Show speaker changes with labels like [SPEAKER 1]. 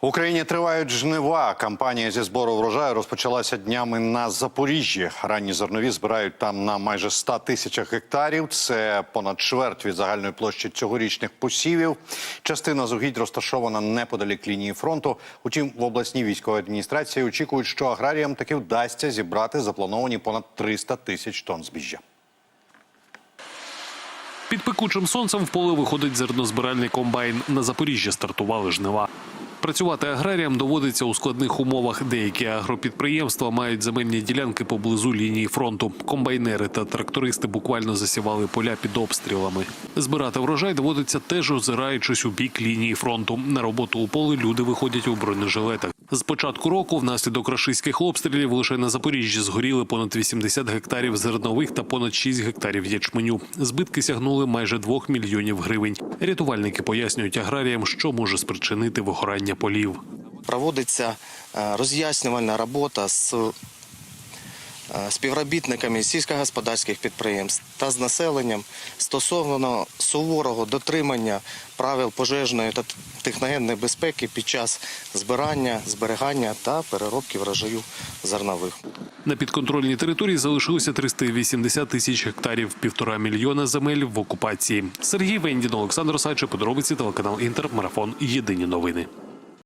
[SPEAKER 1] В Україні тривають жнива. Кампанія зі збору врожаю розпочалася днями на Запоріжжі. Ранні зернові збирають там на майже 100 тисячах гектарів. Це понад чверть від загальної площі цьогорічних посівів. Частина з угідь розташована неподалік лінії фронту. Утім, в обласній військовій адміністрації очікують, що аграріям таки вдасться зібрати заплановані понад 300 тисяч тонн збіжжя.
[SPEAKER 2] Під пекучим сонцем в поле виходить зернозбиральний комбайн. На Запоріжжя стартували жнива. Працювати аграріям доводиться у складних умовах. Деякі агропідприємства мають земельні ділянки поблизу лінії фронту. Комбайнери та трактористи буквально засівали поля під обстрілами. Збирати врожай доводиться теж озираючись у бік лінії фронту. На роботу у поле люди виходять у бронежилетах. З початку року внаслідок рашистських обстрілів лише на Запоріжжі згоріли понад 80 гектарів зернових та понад 6 гектарів ячменю. Збитки сягнули майже 2 мільйонів гривень. Рятувальники пояснюють аграріям, що може спричинити вигорання полів.
[SPEAKER 3] проводиться е, роз'яснювальна робота з співробітниками сільськогосподарських підприємств та з населенням стосовно суворого дотримання правил пожежної та техногенної безпеки під час збирання, зберігання та переробки врожаю зернових.
[SPEAKER 2] На підконтрольній території залишилося 380 тисяч гектарів, півтора мільйона земель в окупації. Сергій Вендін, Олександр Сайче, подробиці телеканал Інтер, марафон. Єдині новини.